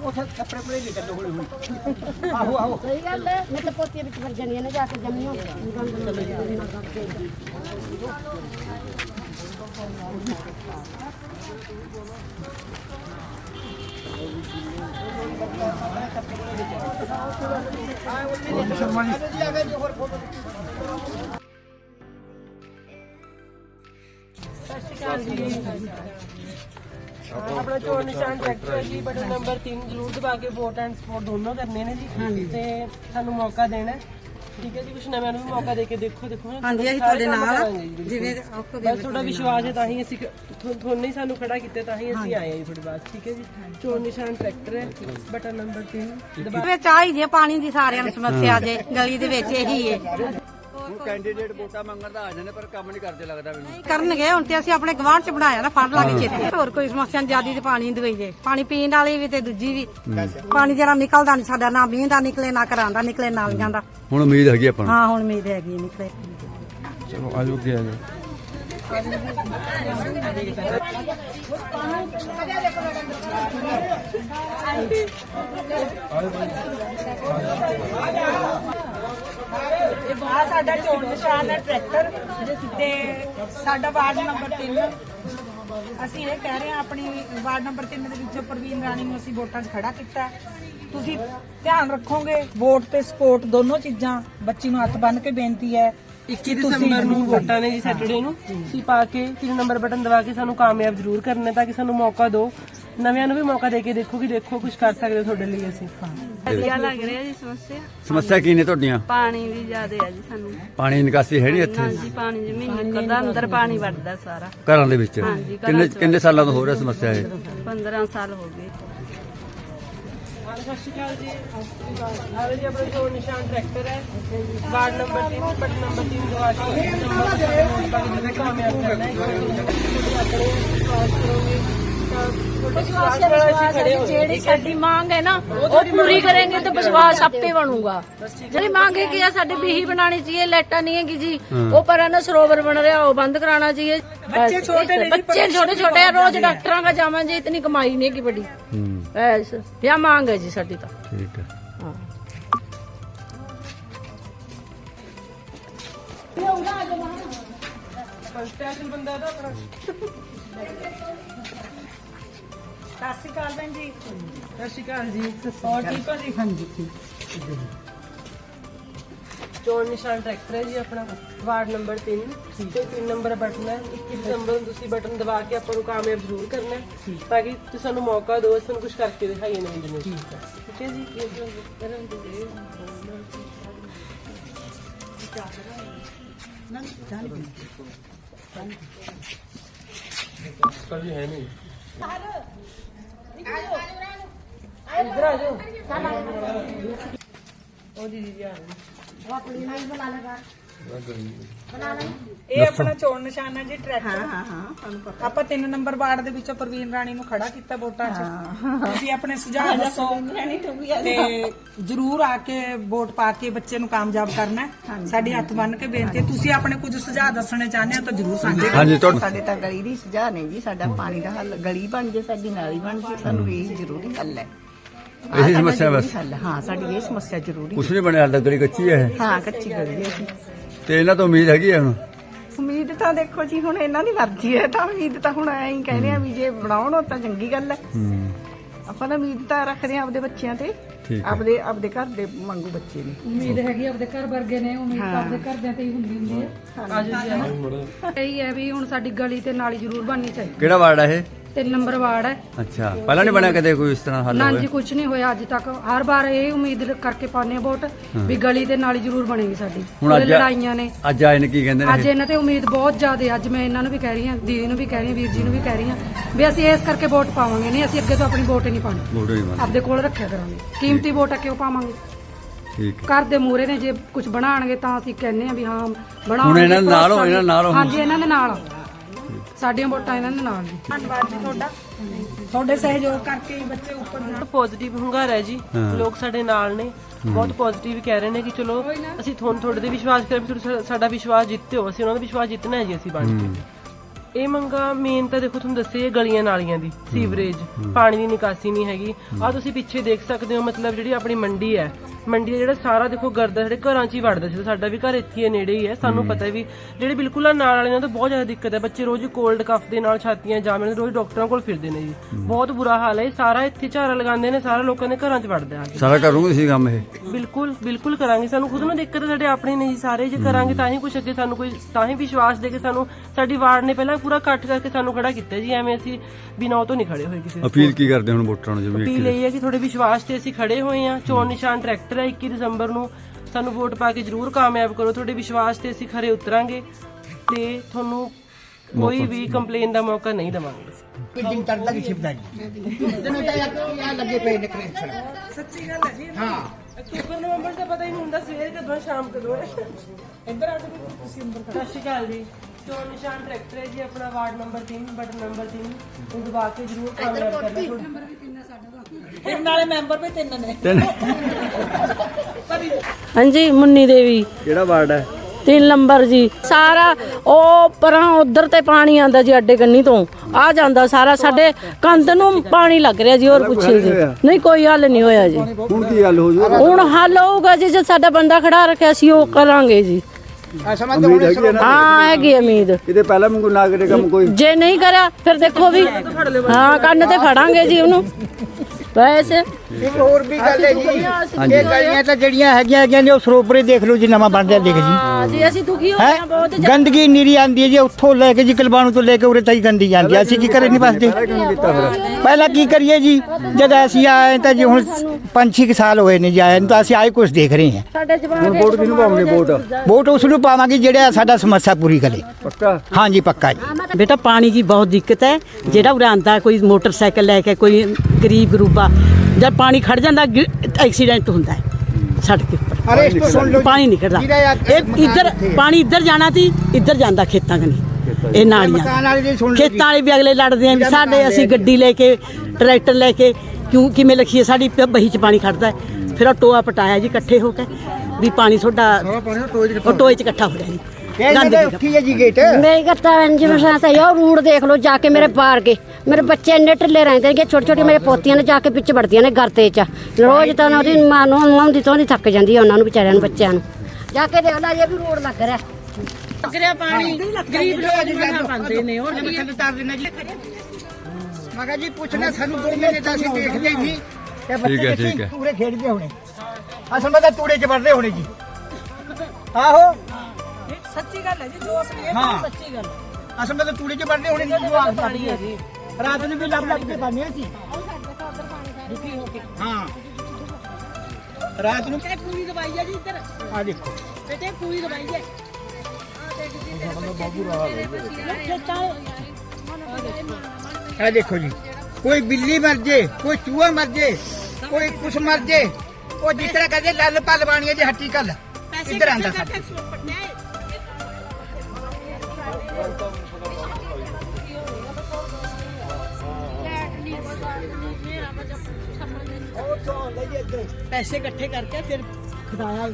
ਉੱਥੇ ਕੱਪੜੇ ਕੁੜੇ ਨਹੀਂ ਕੱਢੋ ਹੌਲੀ ਹੌਲੀ ਆਹੋ ਆਹੋ। ਸਹੀ ਗੱਲ ਹੈ। ਮੈਂ ਤਾਂ ਪੋਤੀ ਵਿੱਚ ਵਰ ਜਾਣੀ ਨੇ ਜਾ ਕੇ ਜੰਮੀਆਂ। ਆਪਣਾ ਚੋਣ ਨਿਸ਼ਾਨ ਟਰੈਕਟਰ ਹੈ ਜੀ ਬਟਨ ਨੰਬਰ 3 ਜ਼ਰੂਰ ਦਬਾ ਕੇ ਵੋਟ ਐਂਡ ਸਪੋਰਟ ਦੋਨੋਂ ਕਰਨੇ ਨੇ ਜੀ। ਤੇ ਸਾਨੂੰ ਮੌਕਾ ਦੇਣਾ ਹੈ। ਠੀਕ ਹੈ ਜੀ ਕੁਛ ਨਵਿਆਂ ਨੂੰ ਵੀ ਮੌਕਾ ਦੇ ਕੇ ਦੇਖੋ ਦੇਖੋ ਹਾਂਜੀ ਅਸੀਂ ਤੁਹਾਡੇ ਨਾਲ ਆ। ਜਿਵੇਂ ਬਸ ਤੁਹਾਡਾ ਵਿਸ਼ਵਾਸ ਹੈ ਤਾਂ ਹੀ ਅਸੀਂ ਤੁਹਾ- ਤੁਹਾਨੂੰ ਹੀ ਸਾਨੂੰ ਖੜਾ ਕੀਤਾ ਤਾਂ ਹੀ ਅਸੀਂ ਆਏ ਹਾਂ ਜੀ ਤੁਹਾਡੇ ਬਾਅਦ। ਠੀਕ ਹੈ ਜੀ ਚੋਣ ਨਿਸ਼ਾਨ ਟਰੈਕਟਰ ਹੈ ਬਟਨ ਨੰਬਰ 3 ਦਬਾ ਵਿੱਚ ਆ ਹੀ ਜੇ ਪਾਣੀ ਦੀ ਸਾਰਿਆਂ ਨੂੰ ਸਮੱਸਿਆ ਜੇ ਗਲੀ ਦੇ ਵਿੱਚ ਇਹੀ ਹੈ। ਹੁਣ ਕੈਂਡੀਡੇਟ ਵੋਟਾਂ ਮੰਗਣ ਦਾ ਆ ਜਾਂਦੇ ਪਰ ਕੰਮ ਨਹੀਂ ਕਰਦੇ ਲੱਗਦਾ ਮੈਨੂੰ। ਕਰਨਗੇ ਹੁਣ ਤੇ ਅਸੀਂ ਆਪਣੇ ਗਵਾਂਢ ਚ ਬਣਾਇਆ ਨਾ ਫੜ ਲਾਂਗੇ ਚੇਤੇ। ਹੋਰ ਕੋਈ ਸਮੱਸਿਆ ਨਹੀਂ ਜਿਆਦੀ ਤੇ ਪਾਣੀ ਦੀ ਜੇ ਪਾਣੀ ਪੀਣ ਵਾਲੀ ਵੀ ਤੇ ਦੂਜੀ ਵੀ। ਪਾਣੀ ਜਿਹੜਾ ਨਿਕਲਦਾ ਨਹੀਂ ਸਾਡਾ ਨਾ ਮੀਂਹ ਦਾ ਨਿਕਲੇ ਨਾ ਘਰਾਂ ਦਾ ਨਿਕਲੇ ਨਾਲੀਆਂ ਦਾ। ਹੁਣ ਉਮੀਦ ਹੈਗੀ ਆਪਾਂ ਨੂੰ। ਹਾਂ ਹੁਣ ਉਮੀਦ ਹੈਗੀ ਹੈ ਨਿਕਲੇ। ਚਲੋ ਆਜੋ ਅੱਗੇ ਆਜੋ। ਇਹ ਬਾਹਰ ਸਾਡਾ ਚੋਣ ਨਿਸ਼ਾਨ ਹੈ ਟਰੈਕਟਰ ਤੇ ਸਾਡਾ ਵਾਰਡ ਨੰਬਰ 3 ਅਸੀਂ ਇਹ ਕਹਿ ਰਹੇ ਹਾਂ ਆਪਣੀ ਵਾਰਡ ਨੰਬਰ 3 ਦੇ ਵਿੱਚ ਪ੍ਰਵੀਨ ਰਾਣੀ ਨੂੰ ਅਸੀਂ ਵੋਟਾਂ 'ਚ ਖੜਾ ਕੀਤਾ। ਤੁਸੀਂ ਧਿਆਨ ਰੱਖੋਗੇ ਵੋਟ ਤੇ ਸਪੋਰਟ ਦੋਨੋਂ ਚੀਜ਼ਾਂ ਬੱਚੀ ਨੂੰ ਹੱਥ ਬੰਨ ਕੇ ਬੇਨਤੀ ਹੈ 21 ਦਸੰਬਰ ਨੂੰ ਵੋਟਾਂ ਨੇ ਜੀ ਸੈਟਰਡੇ ਨੂੰ। ਤੁਸੀਂ ਪਾ ਕੇ 3 ਨੰਬਰ ਬਟਨ ਦਬਾ ਕੇ ਸਾਨੂੰ ਕਾਮਯਾਬ ਜ਼ਰੂਰ ਕਰਨਾ ਤਾਂ ਕਿ ਸਾਨੂੰ ਮੌਕਾ ਦਿਓ। ਨਵਿਆਂ ਨੂੰ ਵੀ ਮੌਕਾ ਦੇ ਕੇ ਦੇਖੋ ਕਿ ਦੇਖੋ ਕੁਝ ਕਰ ਸਕਦੇ ਹੋ ਤੁਹਾਡੇ ਲਈ ਅਸੀਂ। ਵਧੀਆ ਲੱਗ ਰਿਹਾ ਜੀ ਸਮੱਸਿਆ। ਸਮੱਸਿਆ ਕੀ ਨੇ ਤੁਹਾਡੀਆਂ? ਪਾਣੀ ਦੀ ਜ਼ਿਆਦਾ ਹੈ ਜੀ ਸਾਨੂੰ। ਪਾਣੀ ਨਿਕਾਸੀ ਹੈ ਨਹੀਂ ਇੱਥੇ? ਹਾਂਜੀ ਪਾਣੀ ਜ਼ਮੀਨ ਨਿਕਲਦਾ ਅੰਦਰ ਪਾਣੀ ਵੜਦਾ ਸਾਰਾ। ਘਰਾਂ ਦੇ ਵਿੱਚ? ਹਾਂਜੀ, ਘਰਾਂ ਕਿੰਨੇ ਚ। ਕਿੰਨੇ ਸਾਲਾਂ ਤੋਂ ਹੋ ਰਿਹਾ ਸਮੱਸਿਆ ਇਹ? 15 ਸਾਲ ਹੋ ਗਏ। ਸਤਿ ਸ਼੍ਰੀ ਅਕਾਲ ਜੀ। ਆਵੇ ਜੀ ਆਪਣਾ ਜੋ ਨਿਸ਼ਾਨ ਟਰੈਕਟਰ ਹੈ ਵਾਰਡ ਨੰਬਰ 3 ਬਟਨ ਨੰਬਰ 3 ਦਬਾ ਕੇ ਨੰਬਰ ਬਾਕੀ ਜਿਹੜੇ ਕਾਮਯਾਬ ਕਰਨਾ ਹੈ। ਆਪਣੇ ਵਿਸ਼ਵਾਸ ਕਰੋਗੇ ਵਿਸ਼ਵਾਸ ਤੇ ਵਿਸ਼ਵਾਸ ਹੈ ਜੀ, ਜਿਹੜੀ ਸਾਡੀ ਮੰਗ ਹੈ ਨਾ ਉਹ ਪੂਰੀ ਕਰਾਂਗੇ ਤਾਂ ਵਿਸ਼ਵਾਸ ਆਪੇ ਬਣੂਗਾ। ਜਿਹੜੀ ਮੰਗ ਹੈ ਕਿ ਆ ਸਾਡੇ ਬੀਹੀ ਬਣਾਣੀ ਚਾਹੀਏ ਲਾਈਟਾਂ ਨਹੀਂ ਹੈਗੀ ਜੀ ਉਹ ਪਰ ਨਾ ਸਰੋਵਰ ਬਣ ਰਿਹਾ ਉਹ ਬੰਦ ਕਰਾਉਣਾ ਚਾਹੀਏ ਬੱਚੇ ਛੋਟੇ ਨੇ ਬੱਚੇ ਛੋਟੇ ਛੋਟੇ ਆ, ਰੋਜ਼ ਡਾਕਟਰਾਂ ਕਾ ਜਾਵਾਂ ਜੀ ਇਤਨੀ ਕਮਾਈ ਨਹੀਂ ਹੈਗੀ ਵੱਡੀ। ਹੂੰ। ਐਸ ਇਹ ਮੰਗ ਹੈ ਜੀ ਸਾਡੀ ਤਾਂ। ਠੀਕ ਹੈ। ਸਤਿ ਸ਼੍ਰੀ ਅਕਾਲ ਭੈਣ ਜੀ। ਸਤਿ ਸ਼੍ਰੀ ਅਕਾਲ ਜੀ। ਹੋਰ ਠੀਕ ਹੋ ਜੀ? ਹਾਂਜੀ ਠੀਕ। ਚੋਣ ਨਿਸ਼ਾਨ ਟਰੈਕਟਰ ਹੈ ਜੀ ਆਪਣਾ। ਵਾਰਡ ਨੰਬਰ 3 ਤੇ 3 ਨੰਬਰ ਬਟਨ ਹੈ। 21 ਦਸੰਬਰ ਨੂੰ ਤੁਸੀਂ ਬਟਨ ਦਬਾ ਕੇ ਆਪਾਂ ਨੂੰ ਕਾਮਯਾਬ ਜ਼ਰੂਰ ਕਰਨਾ ਹੈ। ਤਾਂ ਕਿ ਤੁਸੀਂ ਸਾਨੂੰ ਮੌਕਾ ਦਿਓ ਤੁਹਾਨੂੰ ਕੁਝ ਕਰਕੇ ਦਿਖਾਈਏ ਨਵੀਂ ਦਿਨ ਠੀਕ ਹੈ। ਠੀਕ ਹੈ ਜੀ? ਇੱਧਰ ਆ ਜਾਓ ਉਹ ਦੀਦੀ ਜੀ ਆ ਗਏ ਇਹ ਆਪਣਾ ਚੋਣ ਨਿਸ਼ਾਨ ਹੈ ਜੀ ਟਰੈਕਟਰ ਹਾਂ ਹਾਂ ਆਪਾਂ 3 ਨੰਬਰ ਵਾਰਡ ਦੇ ਵਿੱਚੋਂ ਪ੍ਰਵੀਨ ਰਾਣੀ ਨੂੰ ਖੜਾ ਕੀਤਾ ਵੋਟਾਂ 'ਚ। ਤੁਸੀਂ ਆਪਣੇ ਸੁਝਾਅ ਦੱਸੋ। ਤੇ ਜਰੂਰ ਆ ਕੇ ਵੋਟ ਪਾ ਕੇ ਬੱਚੇ ਨੂੰ ਕਾਮਯਾਬ ਕਰਨਾ ਹੈ। ਸਾਡੀ ਹੱਥ ਬੰਨ ਕੇ ਬੇਨਤੀ ਹੈ। ਤੁਸੀਂ ਆਪਣੇ ਕੁਝ ਸੁਝਾਅ ਦੱਸਣੇ ਚਾਹੁੰਦੇ ਹੋ ਤਾਂ ਜਰੂਰ ਸਾਂਝੇ ਕਰੋ। ਹਾਂਜੀ ਤੁਹਾਡਾ ਸਾਡੇ ਤਾਂ ਗਲੀ ਦੀ ਸੁਝਾਅ ਨਹੀਂ ਜੀ ਸਾਡਾ ਪਾਣੀ ਦਾ ਹੱਲ ਗਲੀ ਬਣ ਜੇ ਸਾਡੀ ਨਾਲੀ ਬਣ ਜੇ ਸਾਨੂੰ ਇਹ ਜ਼ਰੂਰੀ ਹੱਲ ਹੈ। ਆਹ ਇਹੀ ਸਾਡਾ ਸਮੱਸਿਆ ਬਸ। ਜ਼ਰੂਰੀ ਹੱਲ ਹੈ। ਹਾਂ ਸਾਡੀ ਇਹ ਸਮੱਸਿਆ ਜ਼ਰੂਰੀ ਕੁਛ ਨਹੀਂ ਬਣਿਆ ਹਾਲੇ ਤੱਕ ਗਲੀ ਕੱਚੀ ਹੈ। ਹਾਂ ਕੱਚੀ ਗਲੀ ਹੈ ਜੀ। ਤੇ ਇਹਨਾਂ ਤੋਂ ਉਮੀਦ ਹੈਗੀ ਹੈ ਹੁਣ? ਉਮੀਦ ਤਾਂ ਦੇਖੋ ਜੀ ਹੁਣ ਇਹਨਾਂ ਦੀ ਮਰਜ਼ੀ ਹੈ ਤਾਂ ਉਮੀਦ ਤਾਂ ਹੁਣ ਐਂ ਹੀ ਕਹਿੰਦੇ ਆ ਵੀ ਜੇ ਬਣਾਉਣ ਤਾਂ ਚੰਗੀ ਗੱਲ ਹੈ। ਹੂੰ। ਆਪਾਂ ਤਾਂ ਉਮੀਦ ਤਾਂ ਰੱਖਦੇ ਆ ਆਪਦੇ ਬੱਚਿਆਂ ਤੇ ਠੀਕ ਹੈ ਆਪਦੇ ਆਪਦੇ ਘਰ ਦੇ ਮੰਗੂ ਬੱਚੇ ਨੇ। ਉਮੀਦ ਹੈਗੀ ਆਪਦੇ ਘਰ ਵਰਗੇ ਨੇ ਉਮੀਦ ਆਪਦੇ ਘਰਦਿਆਂ ਤੇ ਹੀ ਹੁੰਦੀ ਹੁੰਦੀ ਹੈ। ਇਹੀ ਹੈ ਵੀ ਹੁਣ ਸਾਡੀ ਗਲੀ ਤੇ ਨਾਲੀ ਜ਼ਰੂਰ ਬਣਨੀ ਚਾਹੀਦੀ। ਕਿਹੜਾ ਵਾਰਡ ਹੈ ਇਹ? ਤਿੰਨ ਨੰਬਰ ਵਾਰਡ ਹੈ। ਅੱਛਾ ਪਹਿਲਾਂ ਨਹੀਂ ਬਣਿਆ ਕਦੇ ਕੋਈ ਇਸ ਤਰ੍ਹਾਂ ਹੱਲ ਨਾ ਜੀ ਹੋਇਆ ਕੁਝ ਨਹੀਂ ਹੋਇਆ ਅੱਜ ਤੱਕ। ਹਰ ਵਾਰ ਇਹ ਉਮੀਦ ਕਰਕੇ ਪਾਉਂਦੇ ਹਾਂ ਵੋਟ ਵੀ ਗਲੀ ਤੇ ਨਾਲੀ ਜ਼ਰੂਰ ਬਣੇਗੀ ਸਾਡੀ। ਹੁਣ ਅੱਜ- ਲੜਾਈਆਂ ਨੇ। ਅੱਜ ਆਏ ਨੇ ਕੀ ਕਹਿੰਦੇ ਨੇ ਅੱਜ ਇਹ? ਇਹਨਾਂ ਤੇ ਉਮੀਦ ਬਹੁਤ ਜ਼ਿਆਦਾ। ਅੱਜ ਮੈਂ ਇਹਨਾਂ ਨੂੰ ਵੀ ਕਹਿ ਰਹੀ ਹਾਂ ਦੀਦੀ ਨੂੰ ਵੀ ਕਹਿ ਰਹੀ ਹਾਂ ਵੀਰ ਜੀ ਨੂੰ ਵੀ ਕਹਿ ਰਹੀ ਹਾਂ ਵੀ ਅਸੀਂ ਇਸ ਕਰਕੇ ਵੋਟ ਪਾਵਾਂਗੇ ਨਹੀਂ ਅਸੀਂ ਅੱਗੇ ਤੋਂ ਆਪਣੀ ਵੋਟ ਹੀ ਨਹੀਂ ਪਾਣੀ ਵੋਟ ਹੀ ਬੰਦ ਆਪਦੇ ਕੋਲ ਰੱਖਿਆ ਕਰਾਂਗੇ। ਕੀਮਤੀ ਵੋਟ ਆ ਕਿਉਂ ਪਾਵਾਂਗੇ? ਠੀਕ ਹੈ। ਘਰ ਦੇ ਮੂਹਰੇ ਨੇ ਜੇ ਕੁਝ ਬਣਾਣਗੇ ਤਾਂ ਅਸੀਂ ਕਹਿੰਦੇ ਆ ਵੀ ਹਾਂ ਬਣਾਉਣਗੇ ਹੁਣ ਇਹਨਾਂ ਦੇ ਨਾਲ ਹੋ, ਇਹਨਾਂ ਨਾਲ ਹੋ। ਹਾਂਜੀ ਇਹਨਾਂ ਦੇ ਨਾਲ ਆ। ਸਾਡੀਆਂ ਵੋਟਾਂ ਇਹਨਾਂ ਦੇ ਨਾਲ ਨੇ ਧੰਨਵਾਦ ਜੀ ਤੁਹਾਡਾ। ਤੁਹਾਡੇ ਸਹਿਯੋਗ ਕਰਕੇ ਹੀ ਬੱਚੇ ਉੱਪਰ ਜਾਣ ਪੋਜ਼ਿਟਿਵ ਹੁੰਗਾਰਾ ਹੈ ਜੀ। ਲੋਕ ਸਾਡੇ ਨਾਲ ਨੇ। ਬਹੁਤ ਪੋਜ਼ਿਟਿਵ ਕਹਿ ਰਹੇ ਨੇ ਕਿ ਚਲੋ ਅਸੀਂ ਤੁਹਾਨੂੰ ਤੁਹਾਡੇ ਤੇ ਵਿਸ਼ਵਾਸ ਕਰ ਵੀ ਤੁਸੀਂ ਸਾਡਾ ਵਿਸ਼ਵਾਸ ਜਿੱਤਿਓ। ਅਸੀਂ ਉਹਨਾਂ ਦਾ ਵਿਸ਼ਵਾਸ ਜਿੱਤਣਾ ਹੈ ਜੀ ਅਸੀਂ ਬਣ ਕੇ। ਇਹ ਮੰਗਾ ਮੇਨ ਤਾਂ ਦੇਖੋ ਤੁਹਾਨੂੰ ਦੱਸਿਆ ਇਹ ਗਲੀਆਂ ਨਾਲੀਆਂ ਦੀ। ਸੀਵਰੇਜ ਪਾਣੀ ਦੀ ਨਿਕਾਸੀ ਨਹੀਂ ਹੈਗੀ। ਆ ਤੁਸੀਂ ਪਿੱਛੇ ਦੇਖ ਸਕਦੇ ਹੋ ਮਤਲਬ ਜਿਹੜੀ ਆਪਣੀ ਮੰਡੀ ਹੈ ਮੰਡੀ ਦਾ ਜਿਹੜਾ ਸਾਰਾ ਦੇਖੋ ਗਰਦਾ ਸਾਡੇ ਘਰਾਂ 'ਚ ਹੀ ਵੜਦਾ ਸੀ ਸਾਡਾ ਵੀ ਘਰ ਇੱਥੇ ਹੀ ਹੈ, ਨੇੜੇ ਹੀ ਹੈ ਸਾਨੂੰ ਪਤਾ ਹੈ ਵੀ ਜਿਹੜੇ ਬਿਲਕੁਲ ਆ ਨਾਲ ਵਾਲਿਆਂ ਤੋਂ ਬਹੁਤ ਜ਼ਿਆਦਾ ਦਿੱਕਤ ਹੈ ਬੱਚੇ ਰੋਜ਼ ਕੋਲਡ ਕਫ ਦੇ ਨਾਲ ਛਾਤੀਆਂ ਜਾਮ ਨੇ ਰੋਜ਼ ਡਾਕਟਰਾਂ ਕੋਲ ਫਿਰਦੇ ਨੇ ਜੀ। ਬਹੁਤ ਬੁਰਾ ਹਾਲ ਹੈ ਸਾਰਾ ਇੱਥੇ ਝਾੜਾ ਲਗਾਉਂਦੇ ਨੇ ਸਾਰਾ ਲੋਕਾਂ ਦੇ ਘਰਾਂ 'ਚ ਵੜਦਾ ਆ। ਕੇ ਸਾਰਾ ਕਰੂੰਗੇ ਸੀ ਕੰਮ ਇਹ? ਬਿਲਕੁਲ ਬਿਲਕੁਲ ਕਰਾਂਗੇ। ਸਾਨੂੰ ਖੁਦ ਨੂੰ ਦਿੱਕਤ ਸਾਡੇ ਆਪਣੇ ਨੇ ਜੀ ਸਾਰੇ ਜੇ ਕਰਾਂਗੇ ਤਾਂ ਹੀ ਕੁਛ ਅੱਗੇ ਸਾਨੂੰ ਕੋਈ ਤਾਂ ਹੀ ਵਿਸ਼ਵਾਸ ਦੇ ਕੇ ਸਾਨੂੰ ਸਾਡੀ ਵਾਰਡ ਨੇ ਪਹਿਲਾਂ ਪੂਰਾ ਇਕੱਠ ਕਰਕੇ ਸਾਨੂੰ ਖੜਾ ਕੀਤਾ ਜੀ ਐਵੇਂ ਅਸੀਂ ਬਿਨਾਂ ਉਹ ਤੋਂ ਨਹੀਂ ਖੜੇ ਹੋਏ ਕਿਸੇ। ਅਪੀਲ ਕੀ ਕਰਦੇ ਹੁਣ ਵੋਟਰਾਂ ਨੂੰ ਜਿਵੇਂ ਅਪੀਲ ਇਹ ਹੈ ਕਿ ਤੁਹਾਡੇ ਵਿਸ਼ਵਾਸ ਤੇ ਅਸੀਂ ਖੜੇ ਹੋਏ ਹਾਂ ਚੋਣ ਨਿਸ਼ਾਨ ਟਰੈਕਟਰ ਹੈ 21 ਦਸੰਬਰ ਨੂੰ ਸਾਨੂੰ ਵੋਟ ਪਾ ਕੇ ਜਰੂਰ ਕਾਮਯਾਬ ਕਰੋ। ਤੁਹਾਡੇ ਵਿਸ਼ਵਾਸ ਤੇ ਅਸੀਂ ਖਰੇ ਉਤਰਾਂਗੇ ਤੇ ਤੁਹਾਨੂੰ ਕੋਈ ਵੀ ਕੰਪਲੇਨ ਦਾ ਮੌਕਾ ਨਹੀਂ ਦੇਵਾਂਗੇ ਦਿਨ ਚੜਦਾ ਕਿ ਛਿਪਦਾ ਜੀ। ਦਿਨੋਂ ਤਾਂ ਯਾਰ ਲੱਗੇ ਪਏ ਨੇ ਕ੍ਰੇਸ਼ਨ ਸੱਚੀ ਗੱਲ ਹੈ ਜੀ। ਹਾਂ। ਅਕਤੂਬਰ ਨਵੰਬਰ ਦਾ ਪਤਾ ਹੀ ਨਹੀਂ ਹੁੰਦਾ ਸਵੇਰ ਕਦੋਂ ਸ਼ਾਮ ਕਦੋਂ ਹੈ। ਇੱਧਰ ਆ ਕੇ ਤੁਸੀਂ ਅੰਦਰ ਸਤਿ ਸ਼੍ਰੀ ਅਕਾਲ ਜੀ। ਚੋਣ ਨਿਸ਼ਾਨ ਟਰੈਕਟਰ ਹੈ ਜੀ ਆਪਣਾ ਵਾਰਡ ਨੰਬਰ 3 ਬਟਨ ਨੰਬਰ 3 ਨੂੰ ਦਬਾ ਕੇ ਜਰੂਰ ਕਾਮਯਾਬ ਕਰਨਾ ਤੁਹਾਡਾ ਨਾਲੇ ਮੈਂਬਰ ਵੀ ਤਿੰਨ ਨੇ। ਹਾਂਜੀ ਮੁੰਨੀ ਦੇਵੀ। ਕਿਹੜਾ ਵਾਰਡ ਹੈ? ਤਿੰਨ ਨੰਬਰ ਜੀ। ਸਾਰਾ ਉਹ ਪਰਾਂ ਉਧਰ ਤੇ ਪਾਣੀ ਆਂਦਾ ਜੀ ਅੱਡੇ ਕੰਨੀ ਤੋਂ। ਆ ਜਾਂਦਾ ਸਾਰਾ ਸਾਡੇ ਕੰਧ ਨੂੰ ਪਾਣੀ ਲੱਗ ਰਿਹਾ ਜੀ ਹੋਰ ਪੁੱਛੇ ਜੀ। ਨਹੀਂ ਕੋਈ ਹੱਲ ਨਹੀਂ ਹੋਇਆ ਜੀ। ਹੁਣ ਕੀ ਗੱਲ ਹੋ ਜੂ ਹੁਣ ਹੱਲ ਹੋਊਗਾ ਜੀ ਜੇ ਸਾਡਾ ਬੰਦਾ ਖੜਾ ਰੱਖਿਆ ਸੀ ਉਹ ਕਰਾਂਗੇ ਜੀ। ਹੈ ਹੈਗੀ ਉਮੀਦ। ਇਹਦੇ ਪਹਿਲਾਂ ਮੰਗੂ ਨਾ ਕਰੇ ਕੰਮ ਕੋਈ? ਜੇ ਨਹੀਂ ਕਰਿਆ ਫਿਰ ਦੇਖੋ ਵੀ। ਹਾਂ ਕੰਨ ਤੇ ਫੜਾਂਗੇ ਜੀ ਉਹਨੂੰ। ભાઈ છે? ਇੱਕ ਹੋਰ ਵੀ ਗੱਲ ਹੈ ਜੀ ਇਹ ਗਲੀਆਂ ਤਾਂ ਜਿਹੜੀਆਂ ਹੈਗੀਆਂ ਹੈਗੀਆਂ ਨੇ ਉਹ ਸਰੋਵਰੇ ਦੇਖ ਲਓ ਜੀ ਨਵਾਂ ਬਣ ਰਿਹਾ ਦੇਖ ਜੀ। ਹਾਂ ਜੀ ਅਸੀਂ ਦੁਖੀ ਹੋ ਹੈ? ਗਏ ਹਾਂ ਬਹੁਤ ਗੰਦਗੀ ਨੀਰੀ ਆਂਦੀ ਹੈ ਜੀ ਉੱਥੋਂ ਲੈ ਕੇ ਜੀ ਕਲਬਾਣੂ ਤੋਂ ਲੈ ਕੇ ਉਰੇ ਤਾਈ ਗੰਦੀ ਜਾਂਦੀ ਹੈ। ਅਸੀਂ ਕੀ ਕਰੇ ਨਹੀਂ ਬਸਦੇ ਪਹਿਲਾਂ ਕੀ ਕਰੀਏ ਜੀ? ਜਦ ਅਸੀਂ ਆਏ ਤਾਂ ਜੀ ਹੁਣ 5-6 ਸਾਲ ਹੋਏ ਨੇ ਜੀ ਆਏ ਨੂੰ ਤਾਂ ਅਸੀਂ ਆਏ ਕੁਝ ਦੇਖ ਰਹੇ ਹਾਂ। ਸਾਡੇ ਜਵਾਨ ਹੁਣ ਵੋਟ ਕਿਹਨੂੰ ਪਾਉਂਗੇ ਵੋਟ? ਵੋਟ ਉਸ ਨੂੰ ਪਾਵਾਂਗੇ ਜਿਹੜਾ ਸਾਡਾ ਸਮੱਸਿਆ ਪੂਰੀ ਕਰੇ। ਪੱਕਾ? ਹਾਂ ਜੀ ਪੱਕਾ ਜੀ। ਬੇਟਾ ਪਾਣੀ ਦੀ ਬਹੁਤ ਦਿੱਕਤ ਹੈ। ਜਿਹੜਾ ਉਰੇ ਆਂਦਾ ਕੋਈ ਮੋਟਰਸਾਈਕਲ ਲੈ ਕੇ ਕੋਈ ਗਰੀਬ ਗਰੂਬਾ ਜਦ ਪਾਣੀ ਖੜ ਜਾਂਦਾ ਐਕਸੀਡੈਂਟ ਹੁੰਦਾ ਹੈ ਸੜਕ ਦੇ ਉੱਪਰ। ਅਰੇ ਇਸ ਤੋਂ ਸੁਣ ਲਓ ਜੀ। ਪਾਣੀ ਨਿਕਲਦਾ। ਇਹ ਇੱਧਰ ਪਾਣੀ ਇੱਧਰ ਜਾਣਾ ਸੀ ਇੱਧਰ ਜਾਂਦਾ ਖੇਤਾਂ ਕਨੀ। ਇਹ ਨਾਲੀਆਂ। ਖੇਤਾਂ ਵਾਲੇ ਵੀ ਅਗਲੇ ਲੜਦੇ ਆ ਵੀ ਸਾਡੇ ਅਸੀਂ ਗੱਡੀ ਲੈ ਕੇ ਟਰੈਕਟਰ ਲੈ ਕੇ ਕਿਉਂ ਕਿਵੇਂ ਲਖੀਏ ਸਾਡੀ ਬਹੀ ਚ ਪਾਣੀ ਖੜਦਾ ਫਿਰ ਉਹ ਟੋਆ ਪਟਾਇਆ ਜੀ ਇਕੱਠੇ ਹੋ ਕੇ ਵੀ ਪਾਣੀ ਤੁਹਾਡਾ ਉਹ ਟੋਏ ਚ ਇਕੱਠਾ ਹੋ ਰਿਹਾ ਜੀ। ਇਹ ਗੰਦ ਜਗ੍ਹਾ ਦੀ ਉੱਠੀ ਹੈ ਜੀ ਗੇਟ ਮੇਰੀ ਕਹਤਾ ਜਿਵੇਂ ਸਾਥ ਹੈ ਉਹ ਰੂੜ ਦੇਖ ਲਓ ਜਾ ਕੇ ਮੇਰੇ ਪਾਰ ਕੇ। ਮੇਰੇ ਬੱਚੇ ਇੰਨੇ ਢਿੱਲੇ ਰਹਿੰਦੇ ਨੇ ਛੋਟੀ ਛੋਟੀ ਮੇਰੇ ਪੋਤੀਆਂ ਨੇ ਜਾ ਕੇ ਵਿੱਚ ਵੜਦੀਆਂ ਨੇ ਗਰਤੇ 'ਚ। ਰੋਜ਼ ਤਾਂ ਉਹਦੀ ਮਾਂ ਨੂੰ ਮਾਉਂਦੀ ਤੋਂ ਨਹੀਂ ਥੱਕ ਜਾਂਦੀ ਹੈ ਉਹਨਾਂ ਨੂੰ ਵਿਚਾਰਿਆਂ ਨੂੰ ਬੱਚਿਆਂ ਨੂੰ। ਜਾ ਕੇ ਦੇਖ ਲੈ ਇਹ ਵੀ ਰੋਡ ਲੱਗ ਰਿਹਾ। ਮਗਾ ਜੀ। ਪੁੱਛਣਾ ਸਾਨੂੰ ਦੋ ਮਹੀਨੇ ਤਾਂ ਅਸੀਂ ਦੇਖਦੇ ਹੀ। ਨਹੀਂ। ਇਹ ਬੱਚੇ ਠੀਕ ਹੈ, ਕਿੱਥੇ ਠੀਕ ਹੈ। ਪੂਰੇ ਖੇਡਦੇ ਹੋਣੇ? ਅਸਲ ਵਿੱਚ ਤਾਂ ਤੂੜੇ ਚ ਵੜਦੇ ਹੋਣੇ ਜੀ। ਆਹੋ। ਸੱਚੀ ਗੱਲ ਹੈ ਜੀ ਜੋ ਅਸਲੀ ਹੈ ਹਾਂ। ਸੱਚੀ ਗੱਲ ਹੈ। ਅਸਲ ਵਿੱਚ ਤਾਂ ਤੂੜੇ ਚ ਵੜਦੇ ਹੋਣੇ ਜੀ ਜੋ ਆਗ ਪਾਣੀ ਹੈ ਜੀ ਰਾਤ ਨੂੰ ਵੀ ਲੱਭ ਲੱਭ ਕੇ ਪਾਣੀ ਸੀ ਦੁਖੀ ਹੋ ਕੇ ਹਾਂ ਰਾਤ ਨੂੰ ਇਹ ਪੂਰੀ ਦਵਾਈ ਹੈ ਜੀ ਇੱਧਰ ਆ ਦੇਖੋ ਬੇਟੇ ਪੂਰੀ ਦਵਾਈ ਹੈ ਇਹ ਦੇਖੋ ਜੀ ਕੋਈ ਬਿੱਲੀ ਮਰ ਜੇ ਕੋਈ ਚੂਹਾ ਮਰ ਜੇ ਕੋਈ ਕੁਛ ਮਰ ਜੇ ਉਹ ਜਿਸ ਤਰ੍ਹਾਂ ਕਹਦੇ ਲੱਲ ਪਲ ਬਾਣੀ ਦੀ ਹੱਟੀ ਕੱਲ ਇੱਧਰ ਆਂਦਾ ਸਭ ਕੁਛ। ਪੈਸੇ ਇਕੱਠੇ ਕਰਕੇ ਫਿਰ ਖਦਾਇਆ